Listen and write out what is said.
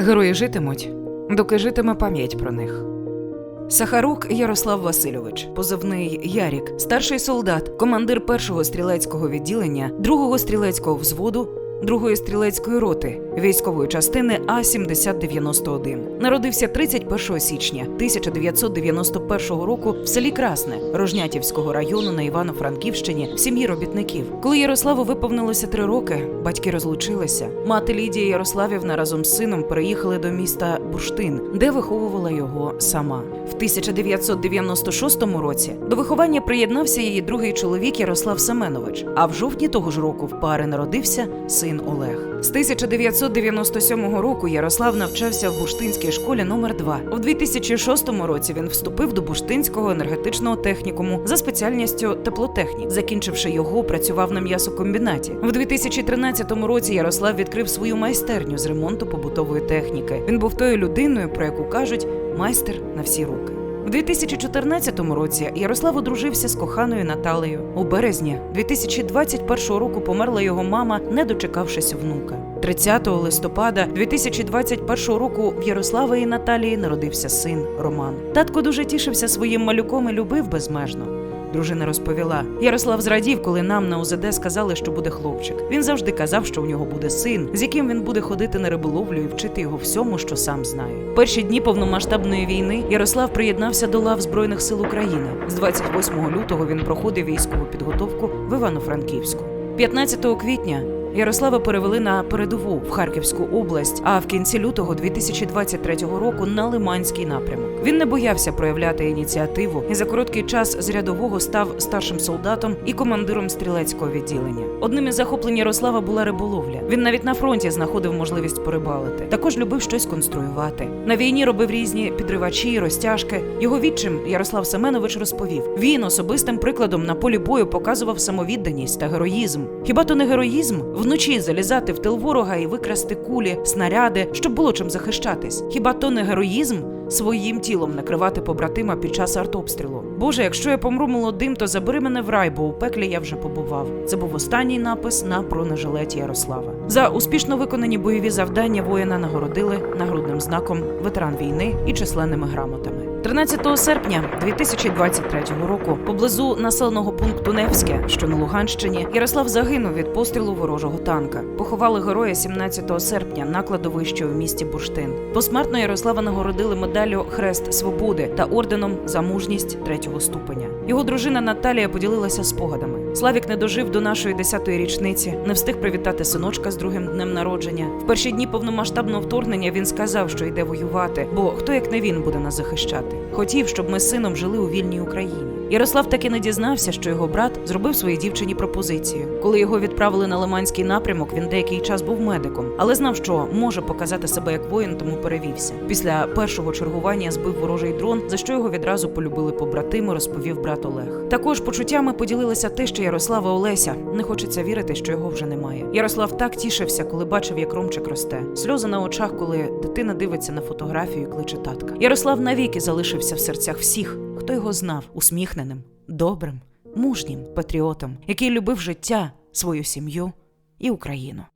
Герої житимуть, доки житиме пам'ять про них. Сахарук Ярослав Васильович, позивний Ярік, старший солдат, командир першого стрілецького відділення, другого стрілецького взводу, другої стрілецької роти військової частини А 7091 Народився 31 січня 1991 року в селі Красне Рожнятівського району на Івано-Франківщині в сім'ї робітників. Коли Ярославу виповнилося три роки, батьки розлучилися. Мати Лідія Ярославівна разом з сином переїхали до міста Бурштин, де виховувала його сама. В 1996 році до виховання приєднався її другий чоловік Ярослав Семенович. А в жовтні того ж року в пари народився син Олег. З 1997 року Ярослав навчався в Бурштинській школі номер 2 У 2006 році він вступив до Бурштинського енергетичного технікуму за спеціальністю теплотехнік. Закінчивши його, працював на м'ясокомбінаті. В 2013 році Ярослав відкрив свою майстерню з ремонту побутової техніки. Він був тою людиною, про яку кажуть майстер на всі руки. У 2014 році Ярослав одружився з коханою Наталею. У березні 2021 року померла його мама, не дочекавшись внука. 30 листопада 2021 року в Ярослава і Наталії народився син Роман. Татко дуже тішився своїм малюком і любив безмежно. Дружина розповіла: Ярослав зрадів, коли нам на УЗД сказали, що буде хлопчик. Він завжди казав, що у нього буде син, з яким він буде ходити на риболовлю і вчити його всьому, що сам знає. Перші дні повномасштабної війни Ярослав приєднався до лав Збройних сил України. З 28 лютого він проходив військову підготовку в Івано-Франківську. 15 квітня Ярослава перевели на передову в Харківську область, а в кінці лютого 2023 року на Лиманський напрямок. Він не боявся проявляти ініціативу і за короткий час з рядового став старшим солдатом і командиром стрілецького відділення. Одним із захоплень Ярослава була риболовля. Він навіть на фронті знаходив можливість порибалити. Також любив щось конструювати. На війні робив різні підривачі, розтяжки. Його відчим Ярослав Семенович розповів: він особистим прикладом на полі бою показував самовідданість та героїзм. Хіба то не героїзм вночі залізати в тил ворога і викрасти кулі, снаряди, щоб було чим захищатись? Хіба то не героїзм? Своїм тілом накривати побратима під час артобстрілу. Боже, якщо я помру молодим, то забери мене в рай, бо у пеклі я вже побував. Це був останній напис на бронежилеті Ярослава. За успішно виконані бойові завдання воїна нагородили нагрудним знаком ветеран війни і численними грамотами. 13 серпня 2023 року поблизу населеного пункту Невське, що на Луганщині, Ярослав загинув від пострілу ворожого танка. Поховали героя 17 серпня на кладовищі у місті Бурштин. Посмертно Ярослава нагородили медаллю Хрест Свободи та орденом за мужність третього ступеня. Його дружина Наталія поділилася спогадами. Славік не дожив до нашої 10-ї річниці, не встиг привітати синочка з другим днем народження. В перші дні повномасштабного вторгнення він сказав, що йде воювати, бо хто як не він буде нас захищати. Хотів, щоб ми з сином жили у вільній Україні. Ярослав таки не дізнався, що його брат зробив своїй дівчині пропозицію. Коли його відправили на Лиманський напрямок, він деякий час був медиком, але знав, що може показати себе як воїн, тому перевівся. Після першого чергування збив ворожий дрон, за що його відразу полюбили побратими, розповів брат Олег. Також почуттями поділилися те, що Ярослава Олеся не хочеться вірити, що його вже немає. Ярослав так тішився, коли бачив, як Ромчик росте. Сльози на очах, коли дитина дивиться на фотографію, кличе татка. Ярослав навіки залишився в серцях всіх, хто його знав, усміхненим, добрим, мужнім патріотом, який любив життя, свою сім'ю і Україну.